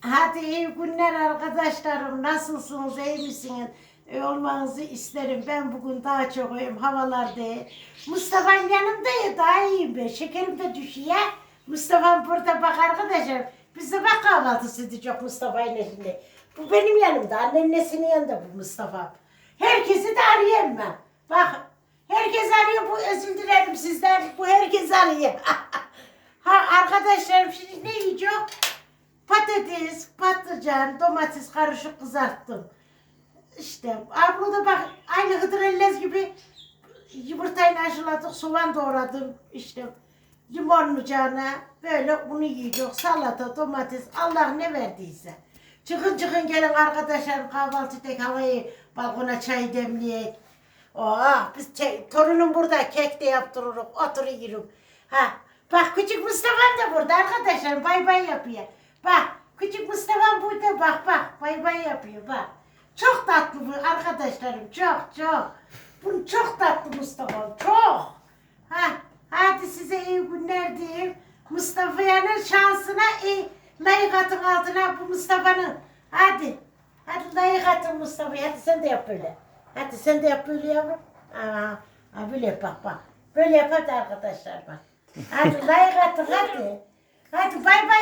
Hadi iyi günler arkadaşlarım. Nasılsınız? iyi misiniz? E, olmanızı isterim. Ben bugün daha çok iyiyim. Havalar değil. Mustafa'nın yanımda ya daha iyiyim ben. Şekerim de düşüyor. Mustafa'm burada bak arkadaşlar. Biz de bak kahvaltısı edecek Mustafa'yla şimdi. Bu benim yanımda. Anneannesinin yanında bu Mustafa. Herkesi de arıyorum ben. Bak herkes arıyor. Bu özür dilerim sizden. Bu herkes arıyor. ha arkadaşlarım şimdi ne yiyecek? Patates, patlıcan, domates karışık kızarttım. İşte abla da bak aynı hıdrellez gibi yumurtayla aşıladık, soğan doğradım işte limonlucağına böyle bunu yiyecek. Salata, domates, Allah ne verdiyse. Çıkın çıkın gelin arkadaşlar kahvaltı tek havayı balkona çay demleyek. Oh, biz te- torunum burada kek de yaptırırız, oturuyoruz. Ha, bak küçük Mustafa'm da burada arkadaşlar bay bay yapıyor. Bak küçük Mustafa'm burada bak bak bay bay yapıyor bak. Çok tatlı bu arkadaşlarım çok çok. Bu çok tatlı Mustafa'm çok. Ha, hadi size iyi günler diyeyim. Mustafa'nın şansına iyi. Layık atın altına bu Mustafa'nın. Hadi. Hadi layık atın Mustafa'ya. Hadi sen de yap böyle. Hadi sen de yap böyle yavrum. Aa, ha böyle yap bak bak. Böyle yap hadi arkadaşlar bak. Hadi layık atın hadi. Hadi bay bay.